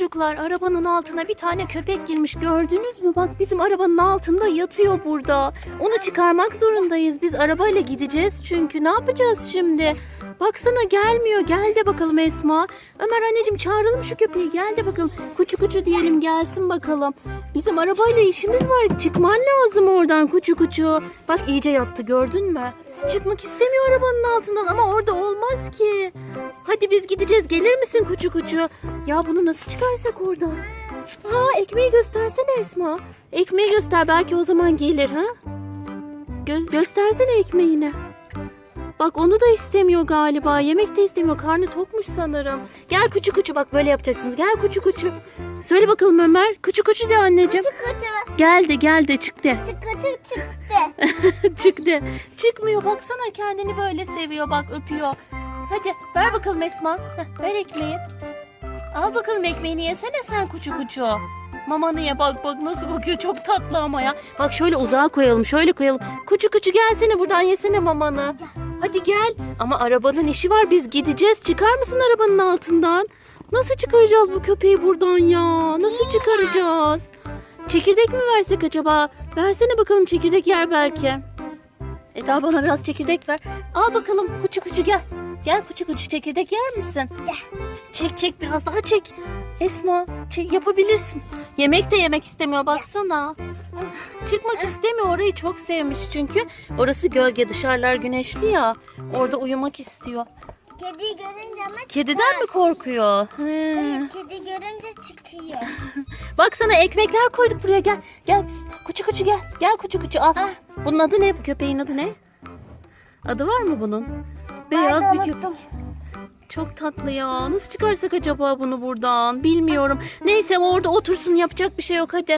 Çocuklar arabanın altına bir tane köpek girmiş gördünüz mü? Bak bizim arabanın altında yatıyor burada. Onu çıkarmak zorundayız. Biz arabayla gideceğiz çünkü ne yapacağız şimdi? Baksana gelmiyor. Gel de bakalım Esma. Ömer anneciğim çağıralım şu köpeği. Gel de bakalım. Kuçu kuçu diyelim gelsin bakalım. Bizim arabayla işimiz var. Çıkman lazım oradan kuçu kuçu. Bak iyice yattı gördün mü? Çıkmak istemiyor arabanın altından ama orada olmaz ki. Hadi biz gideceğiz. Gelir misin kuçu kuçu? Ya bunu nasıl çıkarsak oradan? Ha ekmeği göstersene Esma. Ekmeği göster belki o zaman gelir ha? Gö- göstersene ekmeğini. Bak onu da istemiyor galiba. Yemek de istemiyor. Karnı tokmuş sanırım. Gel kuçu kuçu bak böyle yapacaksınız. Gel kuçu kuçu. Söyle bakalım Ömer. Kuçu kuçu de anneciğim. Çıkıtı, Geldi geldi çıktı. çıkıtı çıktı. çıktı. Çıkmıyor. Baksana kendini böyle seviyor. Bak öpüyor. Hadi ver bakalım Esma. Heh, ver ekmeği. Al bakalım ekmeğini yesene sen kuçu kuçu. Mamanı ye bak bak nasıl bakıyor çok tatlı ama ya. Bak şöyle uzağa koyalım şöyle koyalım. Kuçu kuçu gelsene buradan yesene mamanı. Hadi gel. Ama arabanın işi var biz gideceğiz. Çıkar mısın arabanın altından? Nasıl çıkaracağız bu köpeği buradan ya? Nasıl çıkaracağız? Çekirdek mi versek acaba? Versene bakalım çekirdek yer belki. E daha bana biraz çekirdek ver. Al bakalım kuçu kuçu gel. Gel kuçu kuçu çekirdek yer misin? Gel. Çek çek biraz daha çek. Esma çek, yapabilirsin. Yemek de yemek istemiyor baksana. Çıkmak istemiyor orayı çok sevmiş çünkü. Orası gölge dışarılar güneşli ya. Orada uyumak istiyor. Kedi görünce ama Kediden mi korkuyor? He. Hayır, kedi görünce çıkıyor. Bak sana ekmekler koyduk buraya gel. Gel biz. Kuçu kuçu gel. Gel kuçu kuçu al. Bunun adı ne? Bu köpeğin adı ne? Adı var mı bunun? Beyaz Ben bir köpek. Çok tatlı ya. Nasıl çıkarsak acaba bunu buradan? Bilmiyorum. Neyse orada otursun yapacak bir şey yok hadi.